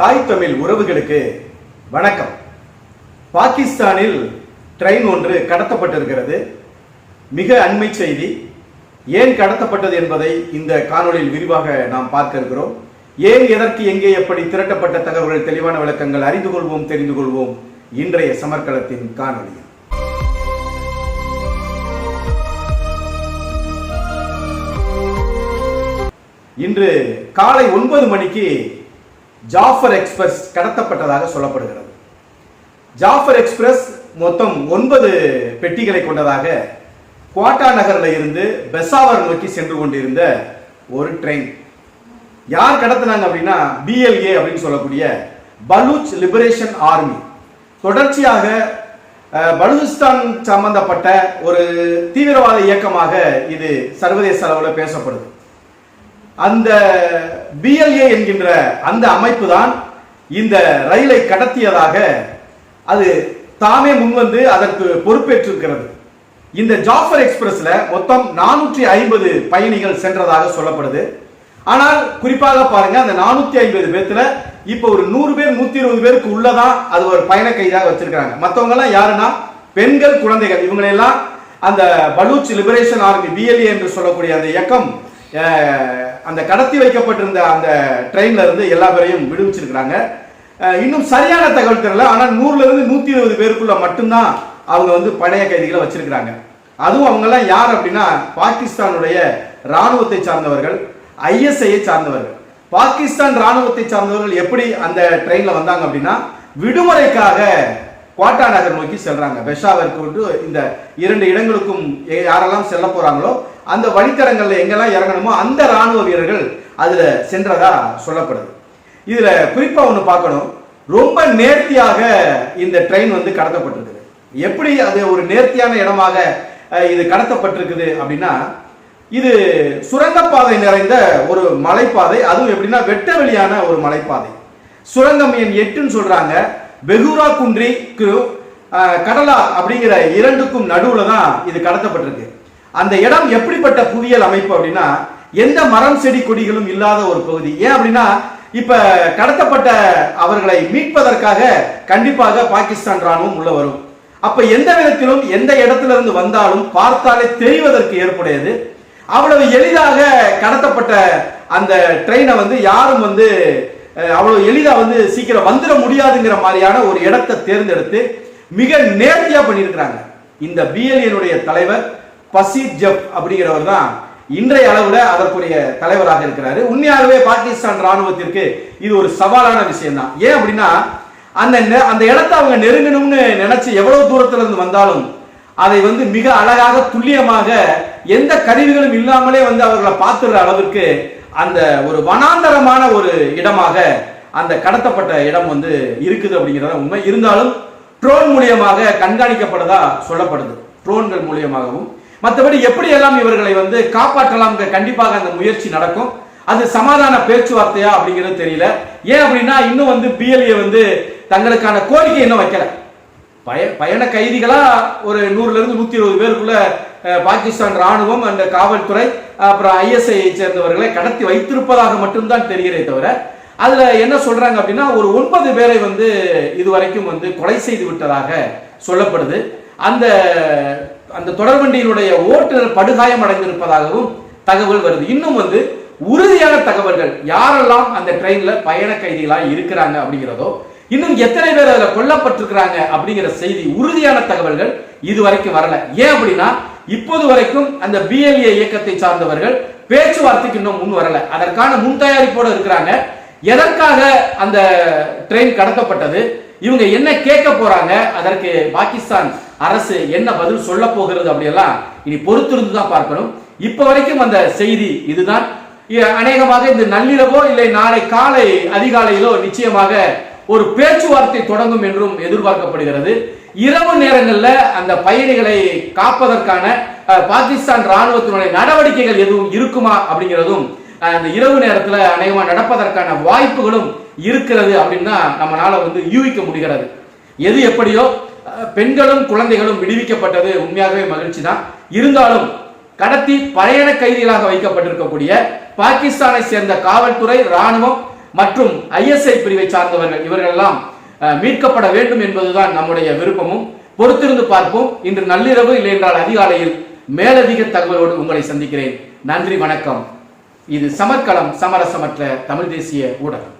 தாய் தமிழ் உறவுகளுக்கு வணக்கம். பாகிஸ்தானில் ட்ரெயின் ஒன்று கடத்தப்பட்டிருக்கிறது. மிக அண்மை செய்தி. ஏன் கடத்தப்பட்டது என்பதை இந்த காணொளியில் விரிவாக நாம் பார்க்க இருக்கிறோம். ஏன் எதற்கு எங்கே எப்படி திரட்டப்பட்ட தகவல்கள் தெளிவான விளக்கங்கள் அறிந்து கொள்வோம் தெரிந்து கொள்வோம் இன்றைய சமர்க்களத்தின் காணொலியில் இன்று காலை ஒன்பது மணிக்கு ஜாஃபர் எக்ஸ்பிரஸ் கடத்தப்பட்டதாக சொல்லப்படுகிறது. ஜாஃபர் எக்ஸ்பிரஸ் மொத்தம் ஒன்பது பெட்டிகளை கொண்டதாக குவாட்டா நகரில் இருந்து பெசாவர் நோக்கி சென்று கொண்டிருந்த ஒரு ட்ரெயின் யார் கடத்தினாங்க அப்படின்னா பிஎல்ஏ அப்படின்னு சொல்லக்கூடிய பலூச் லிபரேஷன் ஆர்மி. தொடர்ச்சியாக அஹ், பலூச்சிஸ்தான் சம்பந்தப்பட்ட ஒரு தீவிரவாத இயக்கமாக இது சர்வதேச அளவில் பேசப்படுது. அந்த பிஎல்ஏ என்கின்ற அந்த அமைப்பு தான் இந்த ரயிலை கடத்தியதாக அது தாமே முன்வந்து அதற்கு பொறுப்பேற்றிருக்கிறது. இந்த ஜாஃபர் எக்ஸ்பிரஸ்ல மொத்தம் நானூற்றி ஐம்பது பயணிகள் சென்றதாக சொல்லப்படுது. ஆனால் குறிப்பாக பாருங்க அந்த நானூத்தி ஐம்பது பேர்த்துல இப்போ ஒரு நூறு பேர் நூத்தி இருபது பேருக்கு உள்ளதான் அது ஒரு பயண கைதாக வச்சிருக்காங்க மற்றவங்க எல்லாம் யாருன்னா பெண்கள் குழந்தைகள் இவங்களெல்லாம் அந்த பலூச் லிபரேஷன் ஆர்மி பிஎல்ஏ என்று சொல்லக்கூடிய அந்த இயக்கம் அந்த கடத்தி வைக்கப்பட்டிருந்த அந்த ட்ரெயின்ல இருந்து எல்லா பேரையும் விடுவிச்சிருக்கிறாங்க. இன்னும் சரியான தகவல் தெரியல. ஆனால் நூறுல இருந்து நூத்தி இருபது பேருக்குள்ள மட்டும்தான் அவங்க வந்து பழைய கைதிகளை வச்சிருக்கிறாங்க. அதுவும் அவங்க எல்லாம் யார் அப்படின்னா பாகிஸ்தானுடைய ராணுவத்தை சார்ந்தவர்கள் ஐஎஸ்ஐயை சார்ந்தவர்கள். பாகிஸ்தான் ராணுவத்தை சார்ந்தவர்கள் எப்படி அந்த ட்ரெயின்ல வந்தாங்க அப்படின்னா விடுமுறைக்காக குவாட்டா நகர் நோக்கி செல்றாங்க. பெஷாவிற்கு வந்து இந்த இரண்டு இடங்களுக்கும் எ- யாரெல்லாம் செல்ல போறாங்களோ அந்த வழித்தடங்களில் எங்கெல்லாம் இறங்கணுமோ அந்த ராணுவ வீரர்கள் அதில் சென்றதா சொல்லப்படுது. இதில் குறிப்பாக ஒன்று பார்க்கணும். ரொம்ப நேர்த்தியாக இந்த ட்ரெயின் வந்து கடத்தப்பட்டிருக்குது. எப்படி அது ஒரு நேர்த்தியான இடமாக இது கடத்தப்பட்டிருக்குது அப்படின்னா இது சுரங்கப்பாதை நிறைந்த ஒரு மலைப்பாதை. அதுவும் எப்படின்னா வெட்ட வெளியான ஒரு மலைப்பாதை. சுரங்கம் எண் எட்டுன்னு சொல்றாங்க. பெகுரா குன்றிக்கு கடலா அப்படிங்கிற இரண்டுக்கும் நடுவில் தான் இது கடத்தப்பட்டிருக்கு. அந்த இடம் எப்படிப்பட்ட புவியியல் அமைப்பு அப்படின்னா எந்த மரம் செடி கொடிகளும் இல்லாத ஒரு பகுதி. ஏன் அப்படின்னா இப்ப கடத்தப்பட்ட அவர்களை மீட்பதற்காக கண்டிப்பாக பாகிஸ்தான் ராணுவம் உள்ள வரும். அப்ப எந்த விதத்திலும் எந்த இடத்துல இருந்து வந்தாலும் பார்த்தாலே தெரிவதற்கு ஏற்புடையது. அவ்வளவு எளிதாக கடத்தப்பட்ட அந்த ட்ரெயினை வந்து யாரும் வந்து அவ்வளவு எளிதாக வந்து சீக்கிரம் வந்துட முடியாதுங்கிற மாதிரியான ஒரு இடத்தை தேர்ந்தெடுத்து மிக நேர்த்தியா பண்ணியிருக்கிறாங்க. இந்த பிஎல்ஏனுடைய தலைவர் பசீத் ஜப் அப்படிங்கிறவர் தான் இன்றைய அளவுல அதற்குரிய தலைவராக இருக்கிறாரு. உண்மையாகவே பாகிஸ்தான் ராணுவத்திற்கு இது ஒரு சவாலான விஷயம் தான் ஏன் அப்படின்னா அந்த நெ- அந்த இடத்தை அவங்க நெருங்கணும்னு நினைச்சு எவ்வளவு தூரத்துல இருந்து வந்தாலும் அதை வந்து மிக அழகாக துல்லியமாக எந்த கருவிகளும் இல்லாமலே வந்து அவர்களை பார்த்துடுற அளவிற்கு அந்த ஒரு வனாந்தரமான ஒரு இடமாக அந்த கடத்தப்பட்ட இடம் வந்து இருக்குது அப்படிங்கிறத உண்மை. இருந்தாலும் ட்ரோன் மூலியமாக கண்காணிக்கப்படுதா சொல்லப்படுது. ட்ரோன்கள் மூலியமாகவும் மற்றபடி எப்படி எல்லாம் இவர்களை வந்து காப்பாற்றலாம் கண்டிப்பாக அந்த முயற்சி நடக்கும். அது சமாதான பேச்சுவார்த்தையா அப்படிங்கிறது தெரியல. ஏன் அப்படின்னா இன்னும் வந்து பிஎல்ஏ வந்து தங்களுக்கான கோரிக்கை இன்னும் வைக்கல. பய பயண கைதிகளா ஒரு நூறுல இருந்து நூத்தி இருபது பேருக்குள்ள பாகிஸ்தான் ராணுவம் அந்த காவல்துறை அப்புறம் ஐஎஸ்ஐ சேர்ந்தவர்களை கடத்தி வைத்திருப்பதாக மட்டும்தான் தெரிகிறே தவிர அதுல என்ன சொல்றாங்க அப்படின்னா ஒரு ஒன்பது பேரை வந்து இதுவரைக்கும் வந்து கொலை செய்து விட்டதாக சொல்லப்படுது. அந்த அந்த தொடர்வண்டியினுடைய ஓட்டுநர் படுகாயம் அடைந்திருப்பதாகவும் தகவல் வருது. இன்னும் வந்து உறுதியான தகவல்கள் யாரெல்லாம் அந்த ட்ரெயின்ல பயண கைதிகளாக இருக்கிறாங்க அப்படிங்கிறதோ இன்னும் எத்தனை பேர் அதில் கொல்லப்பட்டிருக்கிறாங்க அப்படிங்கிற செய்தி உறுதியான தகவல்கள் இதுவரைக்கும் வரல. ஏன் அப்படின்னா இப்போது வரைக்கும் அந்த பிஎல்ஏ இயக்கத்தை சார்ந்தவர்கள் பேச்சுவார்த்தைக்கு இன்னும் முன் வரல. அதற்கான முன் தயாரிப்போடு இருக்கிறாங்க. எதற்காக அந்த ட்ரெயின் கடத்தப்பட்டது? இவங்க என்ன கேட்க போறாங்க அதற்கு பாகிஸ்தான் அரசு என்ன பதில் சொல்ல போகிறது அப்படியெல்லாம் இனி பொறுத்திருந்து தான் பார்க்கணும். இப்ப வரைக்கும் அந்த செய்தி இதுதான். அநேகமாக இந்த நள்ளிரவோ இல்லை நாளை காலை அதிகாலையிலோ நிச்சயமாக ஒரு பேச்சுவார்த்தை தொடங்கும் என்றும் எதிர்பார்க்கப்படுகிறது. இரவு நேரங்களில் அந்த பயணிகளை காப்பதற்கான பாகிஸ்தான் ராணுவத்தினுடைய நடவடிக்கைகள் எதுவும் இருக்குமா அப்படிங்கிறதும் அந்த இரவு நேரத்தில் அநேகமாக நடப்பதற்கான வாய்ப்புகளும் இருக்கிறது அப்படின்னா நம்மளால வந்து யூகிக்க முடிகிறது. எது எப்படியோ பெண்களும் குழந்தைகளும் விடுவிக்கப்பட்டது உண்மையாகவே மகிழ்ச்சி தான் இருந்தாலும் கடத்தி பயண கைதிகளாக வைக்கப்பட்டிருக்கக்கூடிய பாகிஸ்தானை சேர்ந்த காவல்துறை ராணுவம் மற்றும் ஐஎஸ்ஐ பிரிவை சார்ந்தவர்கள் இவர்களெல்லாம் எல்லாம் மீட்கப்பட வேண்டும் என்பதுதான் நம்முடைய விருப்பமும். பொறுத்திருந்து பார்ப்போம். இன்று நள்ளிரவு இல்லை என்றால் அதிகாலையில் மேலதிக தகவலோடு உங்களை சந்திக்கிறேன். நன்றி வணக்கம். இது சமர்க்களம் சமரசமற்ற தமிழ் தேசிய ஊடகம்.